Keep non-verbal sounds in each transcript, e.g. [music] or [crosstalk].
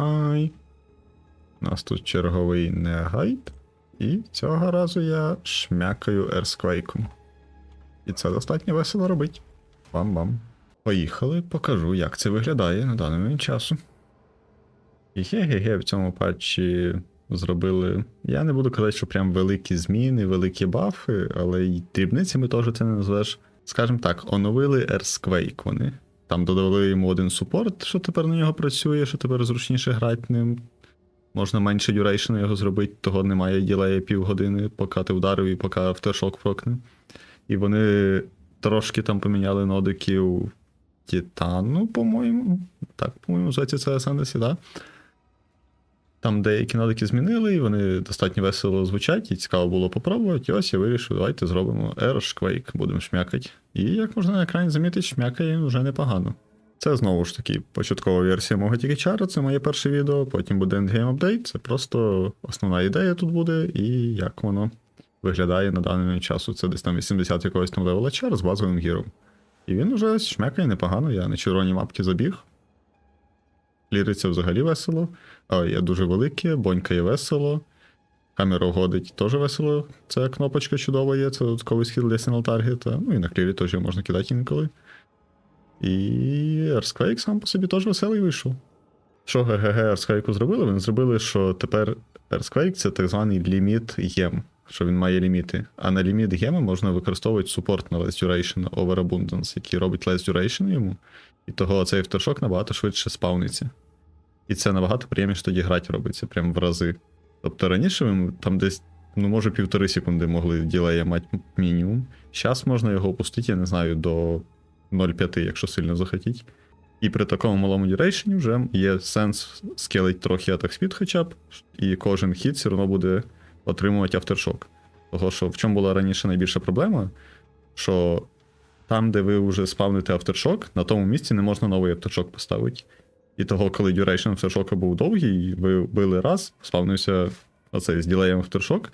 Ай. У нас тут черговий негайд. І цього разу я шмякаю ерсквейком. І це достатньо весело робить. Бам-бам. Поїхали, покажу, як це виглядає на даний момент часу. І ге-ге-ге в цьому патчі зробили. Я не буду казати, що прям великі зміни, великі бафи, але й дрібницями теж це не назвеш. Скажімо так, оновили Earthquake вони. Там додали йому один супорт, що тепер на нього працює, що тепер зручніше грати ним. Можна менше дюрейшну його зробити, того немає ділея півгодини, поки ти вдарив і поки авторшок прокне. І вони трошки там поміняли нодиків Титану, по-моєму. Так, по-моєму, зветься це Асандесі, так? Там деякі нодики змінили, і вони достатньо весело звучать, і цікаво було попробувати. І ось я вирішив, давайте зробимо Earthquake, будемо шмякати. І як можна на екрані замітити, шмякає вже непогано. Це знову ж таки початкова версія мого тікечара, це моє перше відео, потім буде endgame update, це просто основна ідея тут буде, і як воно виглядає на даний часу. Це десь там 80 якогось там левела чар з базовим гіром. І він уже шмякає непогано, я на червоній мапці забіг. Ліриться взагалі весело. А, є дуже велике, бонькає весело. Камера годить теж весело. Це кнопочка чудова є, це додатковий схил для Single Target. Ну і на клірі теж можна кидати інколи. І Earthquake сам по собі теж веселий вийшов. Що ГГГ Earthquake зробили? Вони зробили, що тепер Earthquake це так званий ліміт єм, що він має ліміти. А на ліміт геми можна використовувати супорт на Less Duration Overabundance, який робить Less Duration йому. І того цей авторшок набагато швидше спавниться. І це набагато приємніше тоді грати робиться, прям в рази. Тобто раніше ви там десь, ну може, півтори секунди могли ділея мати мінімум. Зараз можна його опустити, я не знаю, до 0,5, якщо сильно захотіть. І при такому малому дюрейшені вже є сенс скелить трохи атак спід хоча б, і кожен хід все одно буде отримувати авторшок. Того, що в чому була раніше найбільша проблема, що там, де ви вже спавните авторшок, на тому місці не можна новий авторшок поставити. І того, коли duration авторшока був довгий, ви били раз, спавнився оцей з ділеєм авторшок,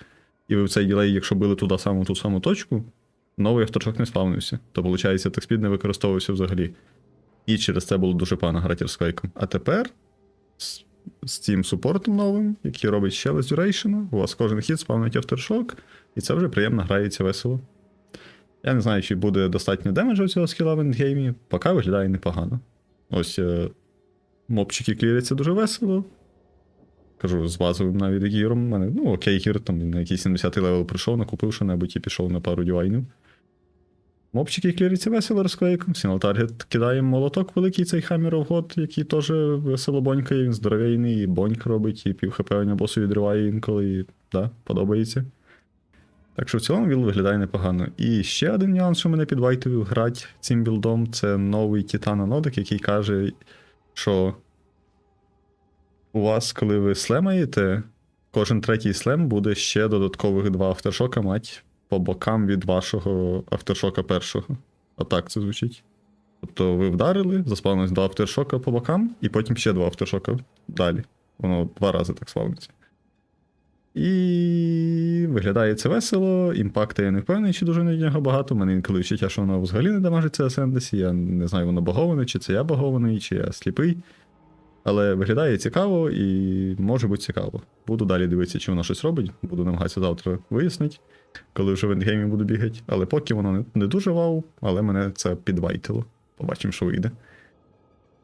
і ви в цей ділей, якщо били туди саму ту саму точку, новий авторшок не спавнився. То, виходить, текспід не використовувався взагалі. І через це було дуже погано грати розклейком. А тепер з, з цим супортом новим, який робить ще less duration, у вас кожен хід спавнить авторшок, і це вже приємно грається весело. Я не знаю, чи буде достатньо демеджу цього скіла в ендгеймі, поки виглядає непогано. Ось е, мопчики кліряться дуже весело. Кажу, з базовим навіть гіром. У мене, ну, окей, гір там на якийсь 70 левел прийшов, накупив що-небудь і пішов на пару дівайнів. Мопчики кліряться весело розклейком. Сінал таргет кидає молоток великий цей хаммер God, який теж весело бонькає, він здоровейний, і боньк робить, і пів хп на босу відриває інколи, і да, подобається. Так що в цілому білд виглядає непогано. І ще один нюанс, що мене підвайтив грати цим білдом, це новий Титана Нодик, який каже, що у вас, коли ви слемаєте, кожен третій слем буде ще додаткових два авторшока мати по бокам від вашого авторшока першого. А так це звучить. Тобто ви вдарили, заспавнилось два авторшока по бокам, і потім ще два авторшока далі. Воно два рази так спавниться. І виглядає це весело, імпакта я не впевнений, чи дуже на нього багато. Мене інколи відчуття, що воно взагалі не дамажиться Асендесі. Я не знаю, воно баговане, чи це я багований, чи я сліпий. Але виглядає цікаво і може бути цікаво. Буду далі дивитися, чи воно щось робить. Буду намагатися завтра вияснити, коли вже в ендгеймі буду бігати. Але поки воно не дуже вау, але мене це підвайтило. Побачимо, що вийде.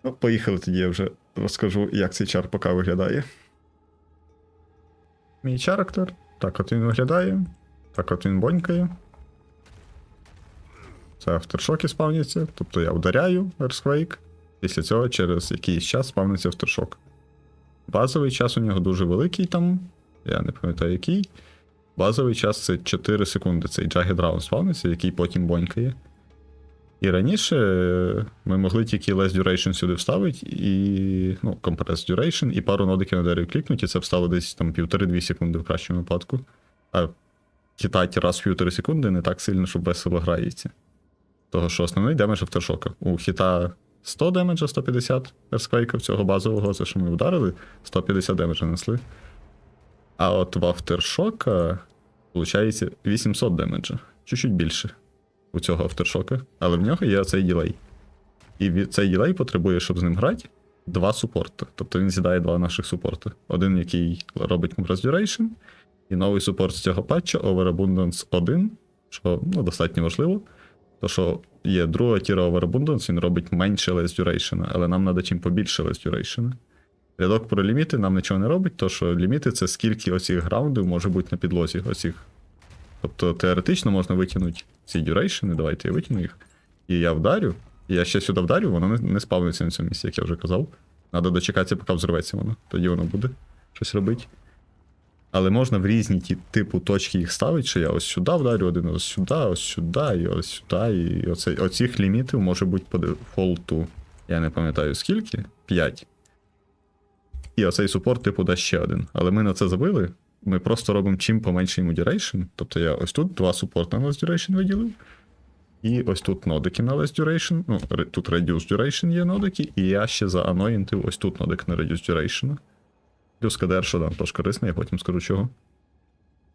Ну, поїхали тоді, я вже розкажу, як цей чар поки виглядає. Мій чарактер. Так от він виглядає. Так от він бонькає. Це авторшоки спавняться. Тобто я вдаряю Earthquake. Після цього через якийсь час спавниться авторшок. Базовий час у нього дуже великий там. Я не пам'ятаю який. Базовий час це 4 секунди. Цей Jagged Round спавниться, який потім бонькає. І раніше ми могли тільки Less Duration сюди вставити, і. Ну, Compress Duration, і пару нодиків на дереві клікнути, і це встало десь там 1,5-2 секунди в кращому випадку. А китати раз в півтори секунди не так сильно, щоб весело грається. Того, що основний демедж авторшока. У хіта 100 демеджа, 150 ерсквейка цього базового, за що ми вдарили, 150 демеджа несли. А от в авторшока, виходить, 800 демеджа. Чуть-чуть більше у цього авторшока, але в нього є цей ділей. І цей ділей потребує, щоб з ним грати, два супорти. Тобто він з'їдає два наших супорти. Один, який робить Compress Duration, і новий супорт з цього патча Overabundance 1, що ну, достатньо важливо. То, що є друга тіра Overabundance, він робить менше Less Duration, але нам треба чим побільше Less Duration. Рядок про ліміти нам нічого не робить, то що ліміти це скільки оцих граундів може бути на підлозі. Оцих. Тобто теоретично можна витягнути ці дюрейшени, давайте я витягну їх. І я вдарю, і я ще сюди вдарю, воно не, не спавниться на цьому місці, як я вже казав. Треба дочекатися, поки взорветься воно. Тоді воно буде щось робити. Але можна в різні ті типу точки їх ставити, що я ось сюди вдарю один, ось сюди, ось сюди, і ось сюди. І оце, оцих лімітів може бути по дефолту. Я не пам'ятаю скільки. 5. І оцей супорт, типу, дасть ще один. Але ми на це забили. Ми просто робимо чим поменше йому duration. Тобто я ось тут два супорти на less duration виділив. І ось тут нодики на less duration. Ну, тут reduce duration є нодики, і я ще зааноїнтив ось тут нодик на reduce duration. Плюс КДР, що там теж корисний, я потім скажу чого.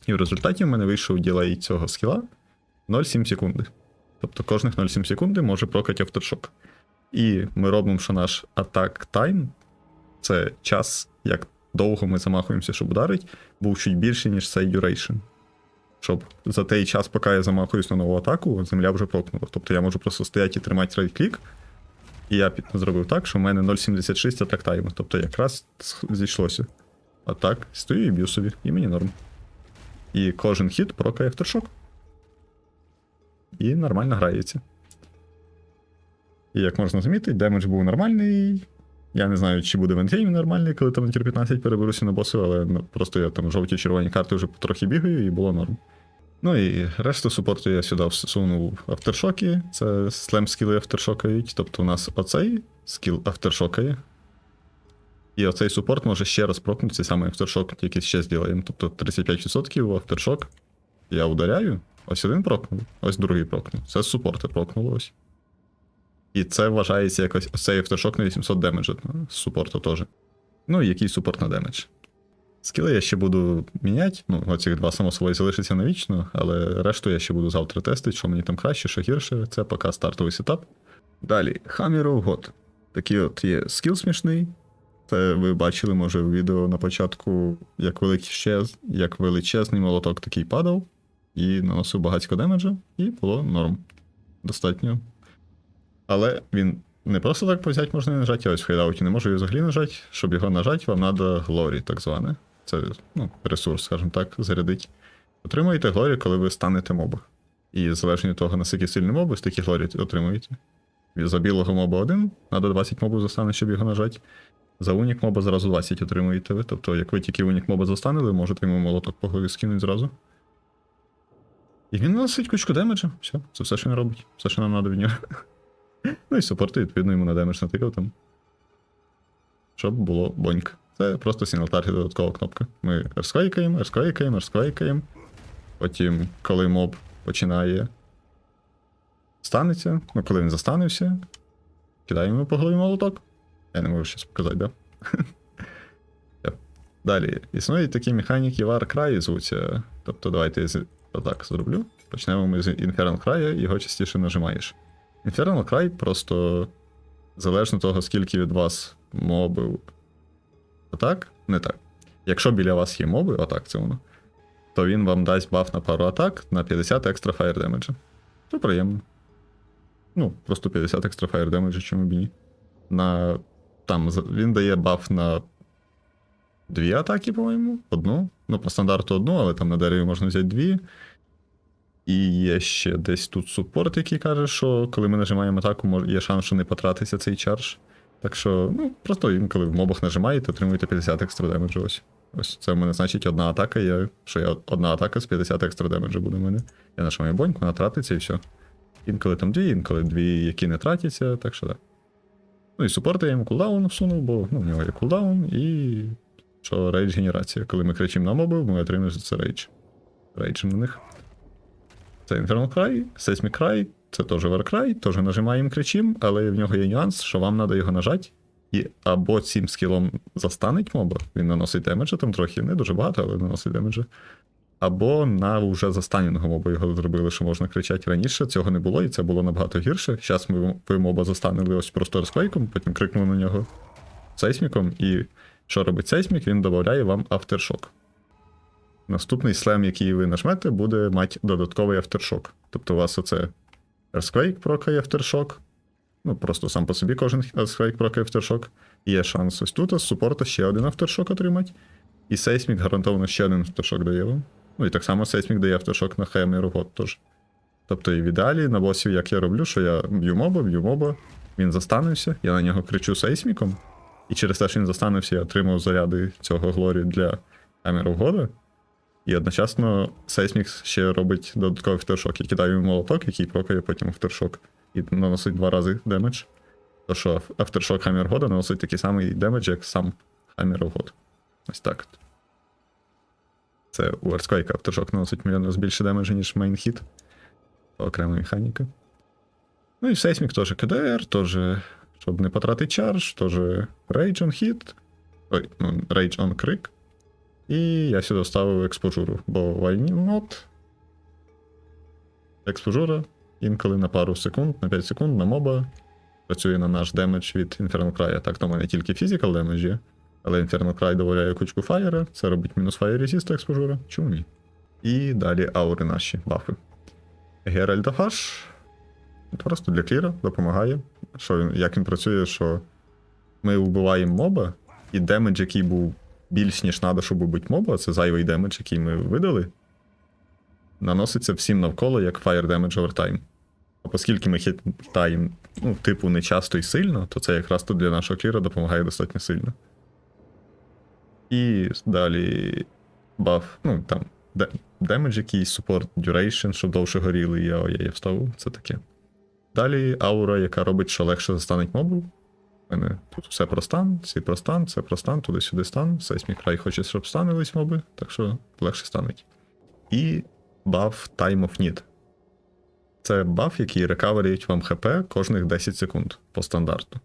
І в результаті в мене вийшов ділей цього скіла 0,7 секунди. Тобто кожних 0,7 секунди може прокати авторшок. І ми робимо, що наш атак тайм це час, як довго ми замахуємося, щоб ударить, був чуть більший, ніж цей duration. Щоб за той час, поки я замахуюсь на нову атаку, земля вже прокнула. Тобто я можу просто стояти і тримати рейд-клік. І я зробив так, що в мене 0,76 атак тайму. Тобто якраз зійшлося. А так, стою і б'ю собі, і мені норм. І кожен хід прокає авторшок. І нормально грається. І як можна замітити, демедж був нормальний. Я не знаю, чи буде в нормальний, коли там тір 15 переберуся на босу, але ну, просто я там жовті червоні карти вже трохи бігаю і було норм. Ну і решту супорту я сюди всунув авторшоки. Це слем скіли авторшокають. Тобто у нас оцей скіл авторшокає. І оцей супорт може ще раз прокнути цей самий авторшок, тільки ще зробимо. Тобто 35% авторшок. Я ударяю, ось один прокнув, ось другий прокнув. Це з супорта прокнуло ось. І це вважається якось цей авторшок на 800 демеджа ну, з супорту теж. Ну і який супорт на демедж. Скіли я ще буду міняти. Ну, оцих два само собою залишаться навічно, але решту я ще буду завтра тестити, що мені там краще, що гірше. Це поки стартовий сетап. Далі, of God. Такий от є скіл смішний. Це ви бачили, може, в відео на початку, як величез, як величезний молоток такий падав, і наносив багатько демеджа, і було норм. Достатньо. Але він не просто так взяти можна і нажати, я ось в хейдауті не можу його взагалі нажати. Щоб його нажати, вам треба глорі, так зване. Це ну, ресурс, скажімо так, зарядить. Отримуєте глорі, коли ви станете моба. І залежно від того, наскільки сильний моби, стільки глорі отримуєте. За білого моба 1, треба 20 мобів застане, щоб його нажати. За унік моба зразу 20 отримуєте ви. Тобто, як ви тільки унік моба застанили, можете йому молоток по голові скинути зразу. І він наносить кучку демеджа. Все, це все, що він робить. Все, що нам треба від нього. Ну і супорти, відповідно, йому на демедж натикав там. Щоб було боньк. Це просто сінглтаргет додаткова кнопка. Ми ерсквейкаємо, ерсквейкаємо, ерсквейкаємо. Потім, коли моб починає станеться, ну коли він застанився, кидаємо по голові молоток. Я не можу щось показати, да? [laughs] Далі. Існують такі механіки Warcry звуться. Тобто, давайте я отак зроблю. Почнемо ми з Infernal Cry, його частіше нажимаєш. Infernal Cry просто залежно того, скільки від вас мобів. Отак? Не так. Якщо біля вас є моби, отак це воно, то він вам дасть баф на пару атак на 50 екстра фаєр демеджа. Це приємно. Ну, просто 50 екстра фаєр демеджа, чому б ні. На. Там він дає баф на дві атаки, по-моєму. Одну. Ну, по стандарту одну, але там на дереві можна взяти дві. І є ще десь тут супорт, який каже, що коли ми нажимаємо атаку, є шанс, що не потратиться цей чардж. Так що, ну, просто інколи в мобах нажимаєте, отримуєте 50 екстра демеджу. Ось. Ось це в мене значить одна атака, є, що я одна атака з 50 екстра демеджу буде в мене. Я нажимаю боньку, вона тратиться і все. Інколи там дві, інколи дві, які не тратяться, так що так. Ну і супорт я йому кулдаун всунув, бо ну, в нього є кулдаун, і що рейдж генерація. Коли ми кричимо на мобів, ми отримуємо за це рейдж. Рейджем на них. Це Infernal Cry, Seismic Cry, це теж Warcry, теж нажимаємо кричим, але в нього є нюанс, що вам треба його нажати. І або цим скілом застанить моба, він наносить демеджа там трохи, не дуже багато, але наносить демеджа. Або на вже застаненого моба його зробили, що можна кричати раніше. Цього не було, і це було набагато гірше. Зараз ми ви моба застанили ось просто розклейком, потім крикнули на нього. сейсміком, і що робить сейсмік, він додає вам авторшок. Наступний слем, який ви нажмете, буде мати додатковий авторшок. Тобто у вас оце Earthquake прокає авторшок. Ну, просто сам по собі кожен Earthquake прокає. І є шанс ось тут з супорта ще один авторшок отримати. І сейсмік гарантовано ще один авторшок дає вам. Ну і так само сейсмік дає авторшок на Хемеру год теж. Тобто і в ідеалі на босів, як я роблю, що я б'ю моба, б'ю моба, він застанувся, я на нього кричу сейсміком, і через те, що він застанувся, я отримав заряди цього глорі для Хемеру года. І одночасно сейсмік ще робить додатковий авторшок. Я кидаю молоток, який прокає потім авторшок. І наносить два рази демедж. То що авторшок Хаммер года наносить такий самий демедж, як сам Хаммер год. Ось так. Це у Earthquake авторшок наносить мільйон разів більше демеджа, ніж мейнхіт. Окрема механіка. Ну і сейсмік теж КДР, теж, щоб не потратити чардж, теж Rage on Hit. Ой, ну, Rage on Crick. І я сюди ставив експожуру, бо why not? Експожура інколи на пару секунд, на 5 секунд на моба. Працює на наш демедж від Infernal Cry. Так, то в мене тільки фізикал демедж є. Але Infernal Cry дозволяє кучку фаєра. Це робить мінус фаєр резист експожура. Чому ні? І далі аури наші бафи. Геральда Фаш. Просто для кліра допомагає. Що він, як він працює, що ми вбиваємо моба, і демедж, який був більш ніж треба, щоб убити моба, це зайвий демедж, який ми видали, наноситься всім навколо як fire damage over time. А оскільки ми хитаємо, ну, типу, не часто і сильно, то це якраз тут для нашого кліра допомагає достатньо сильно. І далі баф, ну там, демедж якийсь, support duration, щоб довше горіли, я, я, я вставив, це таке. Далі аура, яка робить, що легше застануть мобу. Мене тут все про стан, ці про стан, це про стан, туди-сюди стан. Сейсмік край хоче, щоб станились моби, так що легше стануть. І баф Time of Need. Це баф, який рекаверюють вам ХП кожних 10 секунд по стандарту.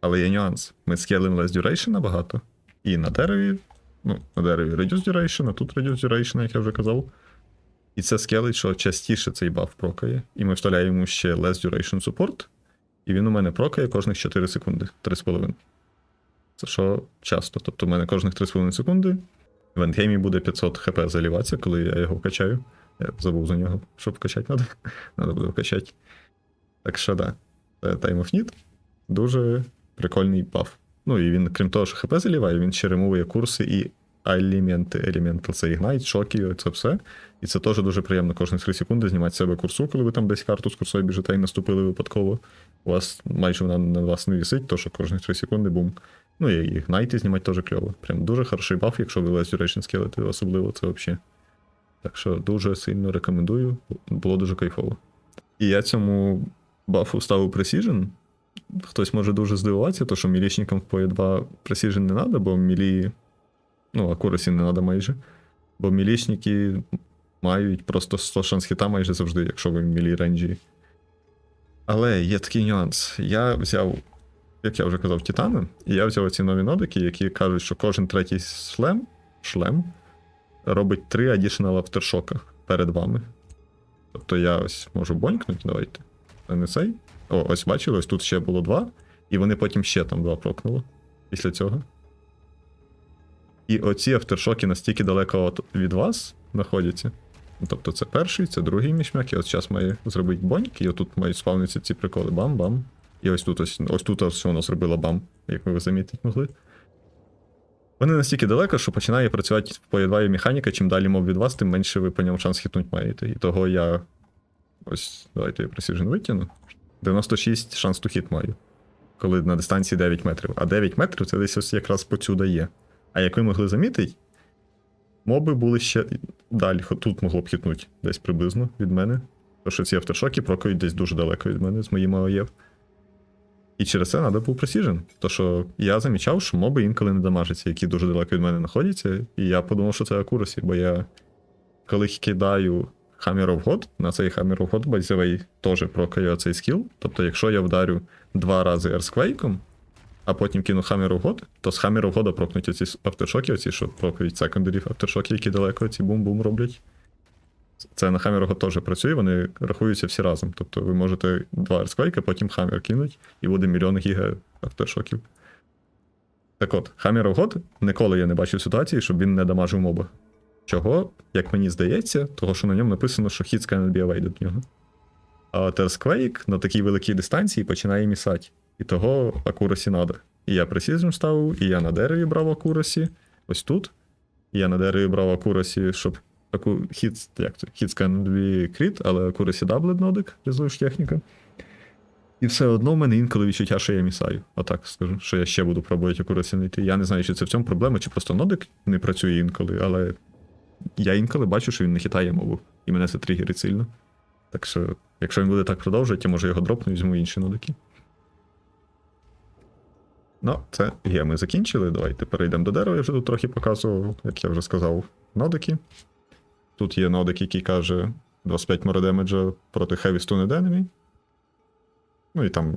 Але є нюанс. Ми скелим less duration набагато. І на дереві, ну, на дереві reduce duration, а тут reduce duration, як я вже казав. І це скелить, що частіше цей баф прокає. І ми вставляємо ще less duration support. І він у мене прокає кожних 4 секунди, 3,5. Це що часто. Тобто, у мене кожних 3,5 секунди в ендгеймі буде 500 хп заліватися, коли я його вкачаю. Я забув за нього, щоб вкачати треба. Треба [laughs] буде вкачати. Так що да. Це Time of Need. Дуже прикольний баф. Ну і він, крім того, що хп заліває, він ще ремовує курси і елементи, елементи. Це Ignite, шоки, це все. І це теж дуже приємно кожні 3 секунди знімати себе курсу, коли ви там десь карту з курсою біжите і наступили випадково. У вас майже вона на вас не висить, то що кожні 3 секунди бум. Ну і Ignite знімати теж кльово. Прям дуже хороший баф, якщо ви Less Duration скелете, особливо це взагалі. Так що дуже сильно рекомендую, було дуже кайфово. І я цьому бафу ставив Precision. Хтось може дуже здивуватися, то що мілічникам в PoE 2 Precision не треба, бо мілі. Ну, акурасі не треба майже. Бо мілічники мають просто 100 шанс хіта майже завжди, якщо ви в мілі ренджі. Але є такий нюанс. Я взяв, як я вже казав, Титани, і я взяв ці нові нодики, які кажуть, що кожен третій шлем, шлем робить три additional авторшока перед вами. Тобто я ось можу бонькнути, давайте. Це не цей. О, ось бачили, ось тут ще було два, і вони потім ще там два прокнули після цього. І оці авторшоки настільки далеко від вас знаходяться. Тобто це перший, це другий мішмяк, і от зараз має зробити боньк, і отут мають спавнитися ці приколи. Бам-бам. І ось тут ось, ось тут ось воно зробило бам, як ви замітити могли. Вони настільки далеко, що починає працювати поєдває механіка, чим далі мов від вас, тим менше ви по ньому шанс хітнуть маєте. І того я. Ось, давайте я Precision витягну. 96 шанс ту хіт маю. Коли на дистанції 9 метрів. А 9 метрів це десь ось якраз посюди є. А як ви могли замітити, моби були ще далі, тут могло б хітнути десь приблизно від мене. Тому що ці авторшоки прокають десь дуже далеко від мене з моїм АОЄ. І через це треба був Precision. То що я замічав, що моби інколи не дамажаться, які дуже далеко від мене знаходяться. І я подумав, що це акурасі, бо я коли кидаю Hammer of God, на цей Hammer of God базовий теж прокає цей скіл. Тобто, якщо я вдарю два рази Earthquake, а потім кину of God, то з of God прокнуть оці авторшоки, оці, що прокають секондарів авторшоки, які далеко ці бум-бум роблять. Це на God теж працює, вони рахуються всі разом. Тобто ви можете два Earthquake, потім Hammer кинуть, і буде мільйон гіга авторшоків. Так от, of God ніколи я не бачив ситуації, щоб він не дамажив моба. Чого, як мені здається, того, що на ньому написано, що hits cannot be evaded в нього. А Earthquake на такій великій дистанції починає місати. І того акурасі надо. І я пресізм ставив, і я на дереві брав акурасі. Ось тут. І я на дереві брав акурасі, щоб аку... хіт, як це? Hits cannot be crit, але акурасі даблет нодик, різуєш техніка. І все одно в мене інколи відчуття, що я місаю. Отак скажу, що я ще буду пробувати акурасі знайти. Я не знаю, чи це в цьому проблема, чи просто нодик не працює інколи, але я інколи бачу, що він не хитає мову. І мене це тригерить сильно. Так що, якщо він буде так продовжувати, я може його дропну і візьму інші нодики. Ну, це є, ми закінчили. Давайте перейдемо до дерева. Я вже тут трохи показував, як я вже сказав, нодики. Тут є нодик, який каже 25 море демеджа проти Heavy Stunned Enemy. Ну і там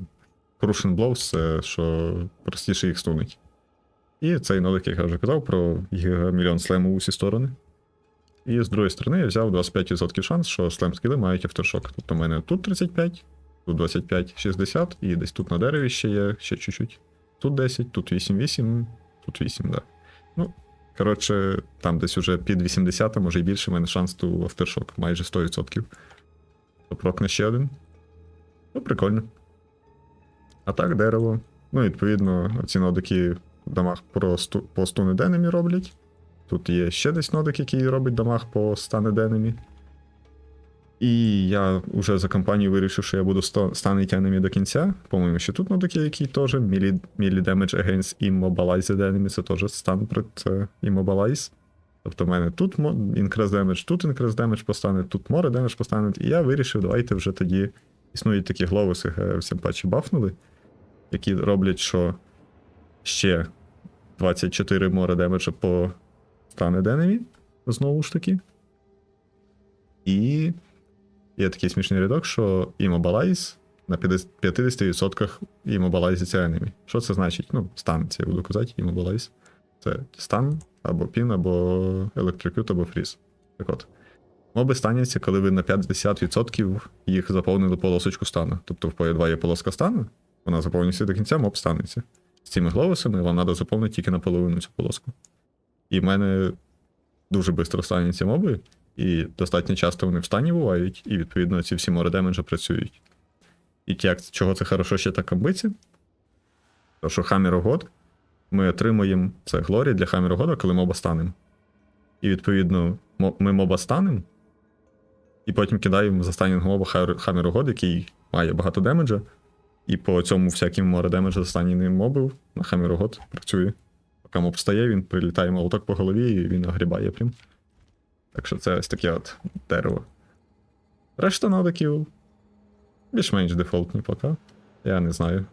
Crushing Blows, це що простіше їх стунить. І цей нодик, як я вже казав, про гігамільйон слему в усі сторони. І з другої сторони я взяв 25% шанс, що слем скіли мають авторшок. Тобто в мене тут 35, тут 25, 60, і десь тут на дереві ще є, ще чуть-чуть. Тут 10, тут 8-8, тут 8, да. Ну, коротше, там десь уже під 80, а може і більше, в мене шанс ту авторшок, майже 100%. То прокне ще один. Ну, прикольно. А так, дерево. Ну, відповідно, ці нодики дамаг про сту, по стунед enemy роблять. Тут є ще десь нодик, який робить дамаг по stun enemy. І я вже за кампанію вирішив, що я буду станить enemy до кінця. По-моєму, ще тут нодик є, який теж melee, melee damage against immobilized enemy, це теж стан проти immobilize. Тобто в мене тут increase damage, тут increase damage постане, тут more damage постане. І я вирішив, давайте вже тоді існують такі гловуси, всім патчі бафнули, які роблять, що ще 24 море демеджа по стане enemy, знову ж таки. І є такий смішний рядок, що immobilize на 50% immobilize enemy. Що це значить? Ну, стан, це я буду казати, immobilize. Це стан, або пін, або electrocute, або freeze. Так от. Моби станяться, коли ви на 50% їх заповнили полосочку стану. Тобто в PoE 2 є полоска стану, вона заповнюється до кінця, моб станеться. З цими гловусами вам треба заповнити тільки наполовину цю полоску. І в мене дуже швидко стануться моби, і достатньо часто вони в стані бувають, і відповідно ці всі моредемеджа працюють. І як, чого це хорошо ще так амбиці? То що Hammer of ми отримуємо це глорі для Hammer of коли моба станемо. І відповідно ми моба станемо, і потім кидаємо за станінг моба Hammer of який має багато демеджа. І по цьому всяким море демеджа застані мобів на Hammer of працює. Поки моб встає, він прилітає молоток по голові і він огрібає прям. Так що це ось таке от дерево. Решта нодиків більш-менш дефолтні поки. Я не знаю.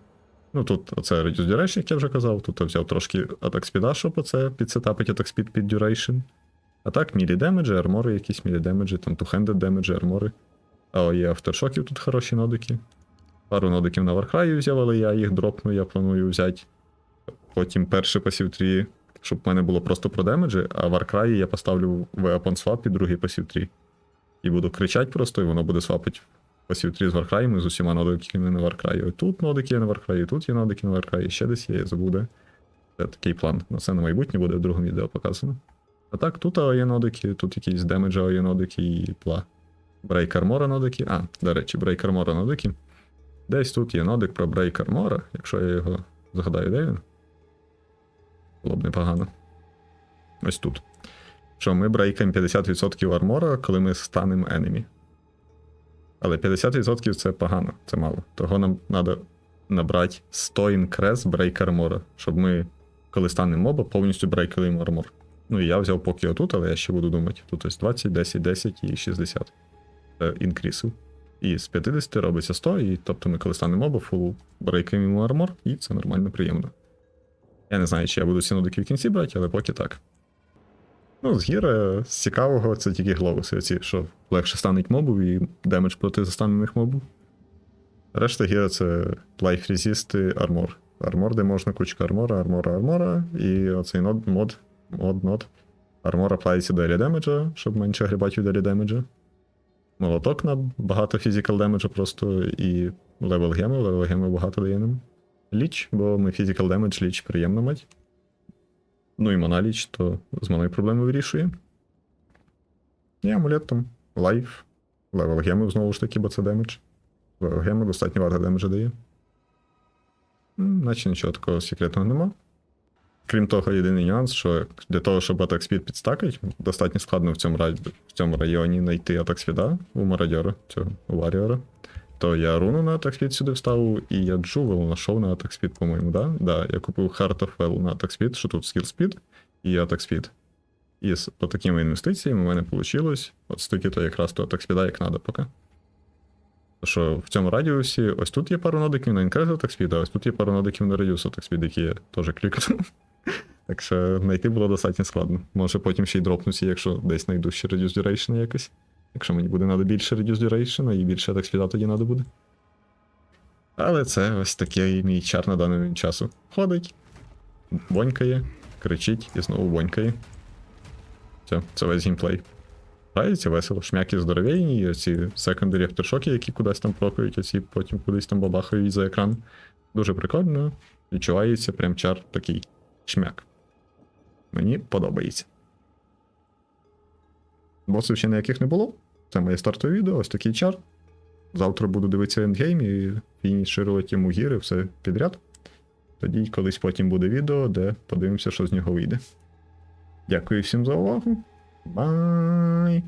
Ну тут оце Reduce Duration, як я вже казав. Тут я взяв трошки атак спіда, щоб оце підсетапить атак спід під Duration. А так, мілі демеджі, армори, якісь мілі демеджі, там two-handed демеджі, армори. А є авторшоків тут хороші нодики. Пару нодиків на Варкраї взяв, але я їх дропну, я планую взяти. Потім перший пасів 3, щоб в мене було просто про демеджі, а в Warcry я поставлю Weapon Swap і другий пасів 3. І буду кричати просто, і воно буде свапати пасів 3 з Warcry з усіма нодиками на. Ось тут нодики є на Warcry, тут є нодики на Warcry, ще десь є, я забуде. Це такий план. На це на майбутнє буде в другому відео показано. А так, тут є нодики, тут якісь демеджа є нодики і пла. Брейк армора нодики. А, до речі, брейк армора нодики. Десь тут є нодик про брейк армора, якщо я його згадаю, де він. Було б непогано. Ось тут. Що ми брейкаємо 50% армора, коли ми станемо enemy. Але 50% це погано, це мало. Того нам треба набрати 100 інкрес брейк армора, щоб ми, коли станемо моба, повністю брейкали йому армор. Ну і я взяв поки отут, але я ще буду думати. Тут ось 20, 10, 10 і 60. Це інкрісів. І з 50 робиться 100, і тобто ми коли станемо моба, фул брейкаємо армор, і це нормально приємно. Я не знаю, чи я буду ці в кінці брати, але поки так. Ну, з гіра, з цікавого, це тільки глобуси, ці, що легше стануть мобів і демедж проти застанених мобів. Решта гіра це Life Resist армор. Армор, де можна кучка армора, армора, армора, і оцей нод, мод, мод, нод. Армор аплається до демеджа, щоб менше грібати від демеджа. Молоток на багато фізикал демеджа просто і левел гему, левел гему багато дає нам. Ліч, бо ми Physical Damage ліч приємно мать. Ну і Моналіч, то з маною проблеми вирішує. І амулет там, лайф, левел геми знову ж таки, бо це демедж. Левел геми достатньо багато демеджа дає. Наче нічого такого секретного нема. Крім того, єдиний нюанс, що для того, щоб атак спід підстакать, достатньо складно в цьому, в цьому районі знайти атак спіда у мародьора, цього у варіора. То я руну на атак спід сюди вставив, і я джувел знайшов на атак спід, по-моєму, да? Да, я купив Heart of Well на атак спід, що тут скіл спід і атак спід. І з такими інвестиціями у мене вийшло от стільки то якраз то атак спіда як треба поки. Що в цьому радіусі ось тут є пару нодиків на інкрез атак спід, а ось тут є пару нодиків на радіус атак спід, які я теж клікнув. [laughs] Так що знайти було достатньо складно. Може потім ще й дропнуся, якщо десь знайду ще Reduce Duration якось. Якщо мені буде треба більше Reduce Duration, і більше атак спіда тоді треба буде. Але це ось такий мій чар на даний часу. Ходить, бонькає, кричить і знову бонькає. Все, це весь геймплей. Грається весело, шмяки здоровенні, і оці секондарі авторшоки, які кудись там прокають, оці потім кудись там бабахають за екран. Дуже прикольно. Відчувається прям чар такий шмяк. Мені подобається. Босів ще ніяких не було. Це моє стартове відео, ось такий чар. Завтра буду дивитися ендгейм і фініширувати йому гіри, все підряд. Тоді колись потім буде відео, де подивимося, що з нього вийде. Дякую всім за увагу. Бай!